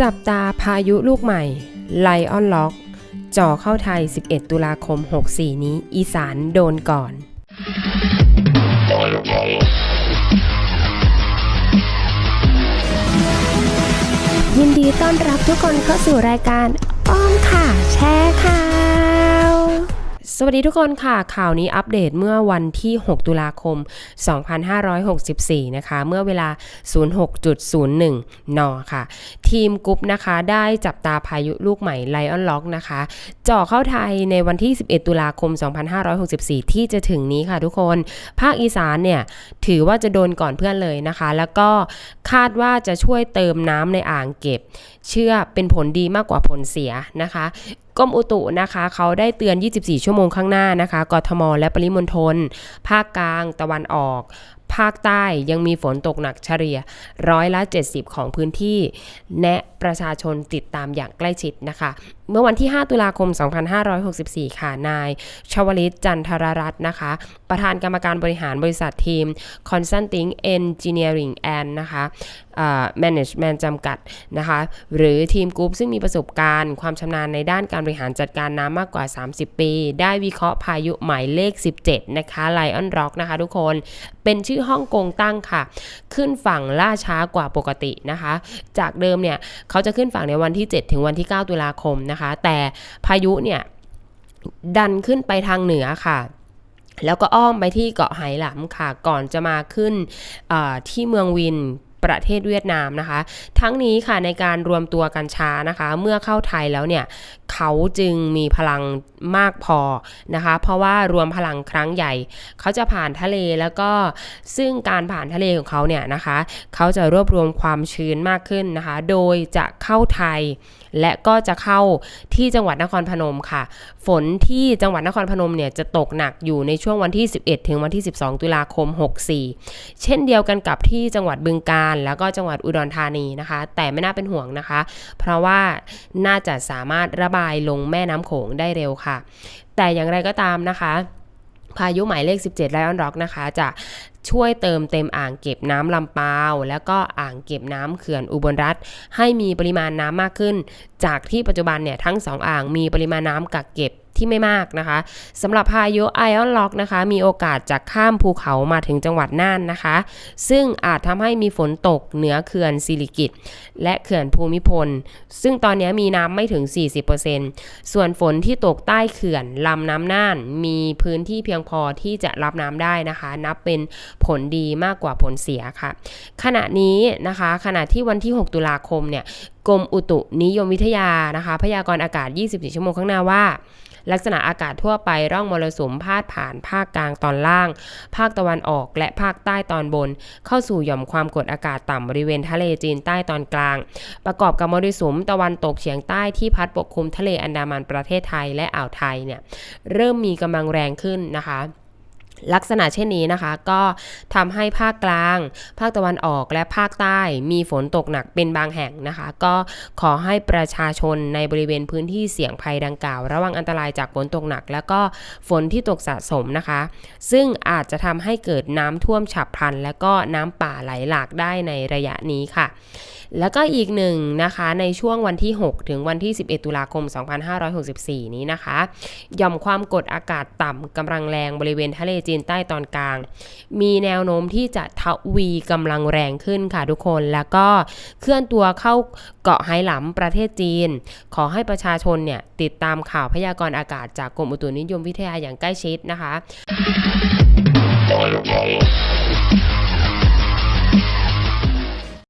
จับตาพายุลูกใหม่ไลออนล็อกจ่อเข้าไทย 11 ตุลาคม 64 นี้ อีสานโดนก่อน ยินดีต้อนรับทุกคนเข้าสู่รายการอ้อมค่ะ แชร์ค่ะ สวัสดีทุกคนค่ะ ข่าวนี้อัปเดตเมื่อวันที่ 6 ตุลาคม 2564 นะคะ เมื่อเวลา 06.01 น ค่ะ ทีมกรุ๊ปนะคะ ได้จับตาพายุลูกใหม่ไลออนล็อกนะคะจ่อเข้าไทยในวันที่ 11 ตุลาคม 2564 ที่จะถึงนี้ค่ะทุกคน ภาคอีสานเนี่ย ถือว่าจะโดนก่อนเพื่อนเลยนะคะ แล้วก็คาดว่าจะช่วยเติมน้ำในอ่างเก็บ เชื่อเป็นผลดีมากกว่าผลเสียนะคะ กรมอุตุนะคะ เขาได้เตือน 24 ชั่วโมงข้างหน้านะคะ กทม และปริมณฑล ภาคกลาง ตะวันออก ภาคใต้ยังมีฝนตกหนักเฉลี่ยร้อยละ 70 ของพื้นที่ แนะประชาชนติดตามอย่างใกล้ชิดนะคะ เมื่อวันที่ 5 ตุลาคม 2564 ค่ะ นายชวลิตจันทรรัตน์นะคะ ประธานกรรมการบริหารบริษัททีม Consulting Engineering and นะคะเอ่อ Management จำกัดนะคะ หรือทีมกรุ๊ปซึ่งมีประสบการณ์ความชำนาญในด้านการบริหารจัดการน้ำมากกว่า 30 ปี ได้วิเคราะห์พายุหมายเลข 17 นะคะ Lion Rock นะคะทุกคน เป็นชื่อฮ่องกงตั้งค่ะ ขึ้นฝั่งล่าช้ากว่าปกตินะคะ จากเดิมเนี่ยเขาจะขึ้นฝั่งในวันที่ 7 ถึงวันที่ 9 ตุลาคมนะคะ แต่พายุเนี่ยดันขึ้นไปทางเหนือค่ะแล้วก็อ้อมไปที่เกาะไหหลำค่ะ ก่อนจะมาขึ้นที่เมืองวิน ประเทศเวียดนามนะคะ ทั้งนี้ค่ะในการรวมตัวกันช้านะคะ เมื่อเข้าไทยแล้วเนี่ยเขาจึงมีพลังมากพอนะคะ เพราะว่ารวมพลังครั้งใหญ่ เขาจะผ่านทะเลแล้วก็ซึ่งการผ่านทะเลของเขาเนี่ยนะคะ เขาจะรวบรวมความชื้นมากขึ้นนะคะ โดยจะเข้าไทย และก็จะเข้าที่จังหวัดนครพนมค่ะ ฝนที่จังหวัดนครพนมเนี่ยจะตกหนักอยู่ในช่วงวันที่ 11 ถึงวันที่ 12 ตุลาคม 64 เช่นเดียวกันกับที่จังหวัดบึงกาฬแล้วก็จังหวัดอุดรธานีนะคะ แต่ไม่น่าเป็นห่วงนะคะ เพราะว่าน่าจะสามารถระบายลงแม่น้ำโขงได้เร็วค่ะ แต่อย่างไรก็ตามนะคะ พายุหมายเลข 17ไลออนร็อกนะคะ จะช่วยเติมเต็มอ่างเก็บน้ำลำปาว แล้วก็อ่างเก็บน้ำเขื่อนอุบลรัฐ ให้มีปริมาณน้ำมากขึ้น จากที่ปัจจุบันเนี่ยทั้งสองอ่างมีปริมาณน้ำกักเก็บ ที่ไม่มากนะคะสำหรับพายุไอออนล็อกนะคะ มีโอกาสจะข้ามภูเขามาถึงจังหวัดน่านนะคะ ซึ่งอาจทำให้มีฝนตกเหนือเขื่อนสิริกิตและเขื่อนภูมิพล ซึ่งตอนนี้มีน้ำไม่ถึง 40%ส่วนฝนที่ตกใต้เขื่อนลำน้ำน่าน มีพื้นที่เพียงพอที่จะรับน้ำได้นะคะ นับเป็นผลดีมากกว่าผลเสียค่ะ ขณะนี้นะคะขณะที่วันที่ 6 ตุลาคมเนี่ยกรมอุตุนิยมวิทยานะคะ พยากรณ์อากาศ 24 ชั่วโมงข้างหน้าว่า ลักษณะอากาศทั่วไปร่องมรสุมพาดผ่านภาคกลางตอนล่าง ภาคตะวันออกและภาคใต้ตอนบน เข้าสู่หย่อมความกดอากาศต่ำบริเวณทะเลจีนใต้ตอนกลาง ประกอบกับมรสุมตะวันตกเฉียงใต้ที่พัดปกคลุมทะเลอันดามันประเทศไทยและอ่าวไทยเนี่ยเริ่มมีกำลังแรงขึ้นนะคะ ลักษณะเช่นนี้นะคะก็ทำให้ภาคกลาง ภาคตะวันออกและภาคใต้มีฝนตกหนักเป็นบางแห่งนะคะ ก็ขอให้ประชาชนในบริเวณพื้นที่เสี่ยงภัยดังกล่าว ระวังอันตรายจากฝนตกหนัก แล้วก็ฝนที่ตกสะสมนะคะ ซึ่งอาจจะทำให้เกิดน้ำท่วมฉับพลัน และก็น้ำป่าไหลหลากได้ในระยะนี้ค่ะแล้วก็อีกหนึ่งนะคะในช่วงวันที่ 6 ถึงวันที่ 11 ตุลาคม 2564 นี้นะคะย่อมความกดอากาศต่ำกำลังแรงบริเวณทะเลจีนใต้ตอนกลาง มีแนวโน้มที่จะทวีกำลังแรงขึ้นค่ะทุกคนแล้วก็เคลื่อนตัวเข้าเกาะไหหลำประเทศจีน ขอให้ประชาชนเนี่ยติดตามข่าวพยากรณ์อากาศจากกรมอุตุนิยมวิทยาอย่างใกล้ชิดนะคะ